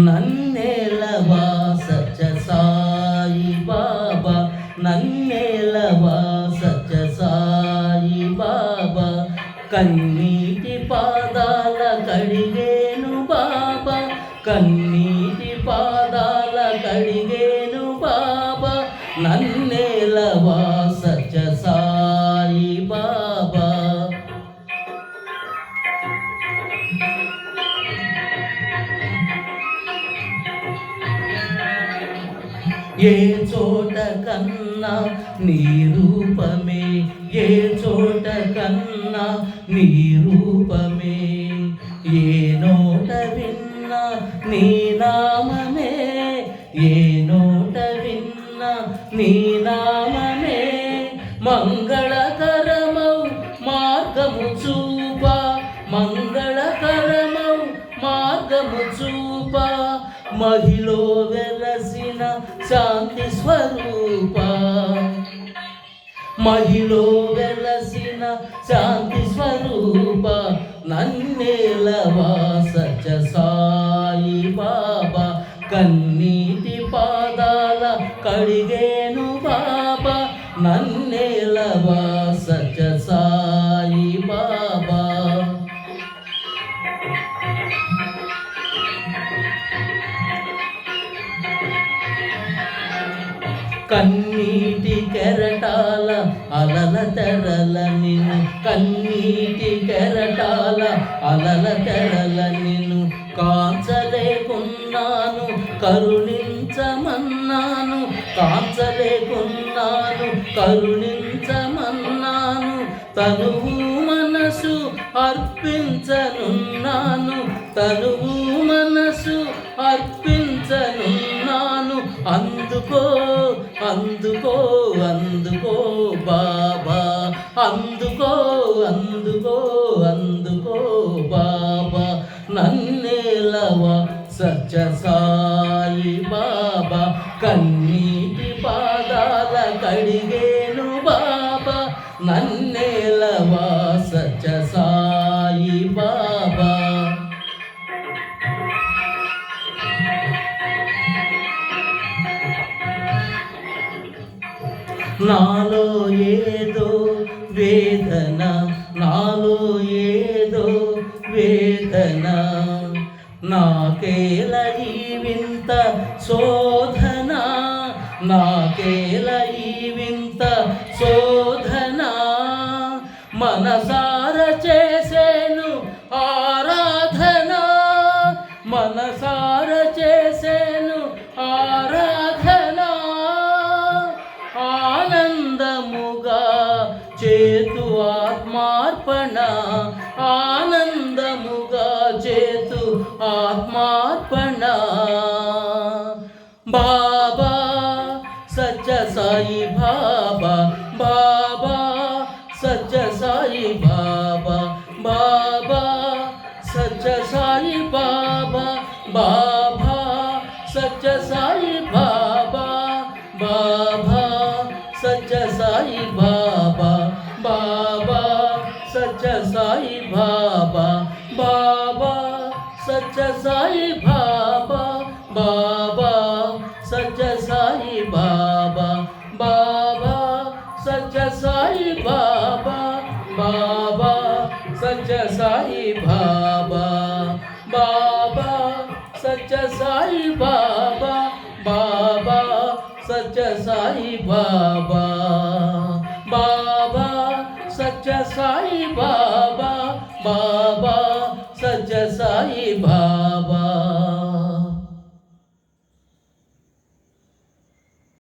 నన్నేలవా సత్య సాయి బాబా. నన్నేలవా సత్య సాయి బాబా. కన్నీటి పాదాల కడిగేను బాబా. కన్నీటి పాదాల కడిగేను బాబా. నన్నేలవా ఏ చోట కన్నా నీ రూపమే ఏ చోట కన్నా నీ రూపమే. ఏ నోట విన్నా నీ నామమే ఏ నోట విన్నా నీ నామమే. మంగళ చూప మహిలో వెలసిన శాంతి స్వరూప. మహిలో వెలసిన శాంతి స్వరూప నన్నేలవా సత్య సాయి బాబా. కన్నీటి పాదాల కడిగేను బాబా నన్నేలవా కన్నీటి కెరటాల అలల తెరల నిన్ను. కన్నీటి కెరటాల అలల తెరల నిన్ను. కాంచలేకున్నాను కరుణించమన్నాను. కాంచలేకున్నాను కరుణించమన్నాను. తనువు మనసు అర్పించనున్నాను. తనువు అందుకో అందుకో అందుకో బాబా. అందుకో అందుకో అందుకో బాబా. నన్నేలవ సత్య సాయి బాబా. కన్నీటి పాదాల కడిగేను బాబా. నన్నేలవ సత్య సాయి నాలో ఏదో వేదన నాలో ఏదో వేదన. నాకేల ఈ వింత శోధన నాకేల ఈ వింత శోధన. మనసా ఆత్మార్పణ ఆనందముగా చేతు ఆత్మార్పణ. బాబా సత్య సాయి బాబా బాబా సత్య సాయి బాబా బాబా సత్య సాయి బాబా బాబా సత్య సాయి బాబా. సాయి బాబా బాబా సత్య సాయి బాబా బాబా సత్య సాయి బాబా బాబా సత్య సాయి బాబా బాబా సత్య సాయి బాబా బాబా సత్య సాయి బాబా బాబా సత్య సాయి బాబా బాబా సత్య సాయి బాబా బాబా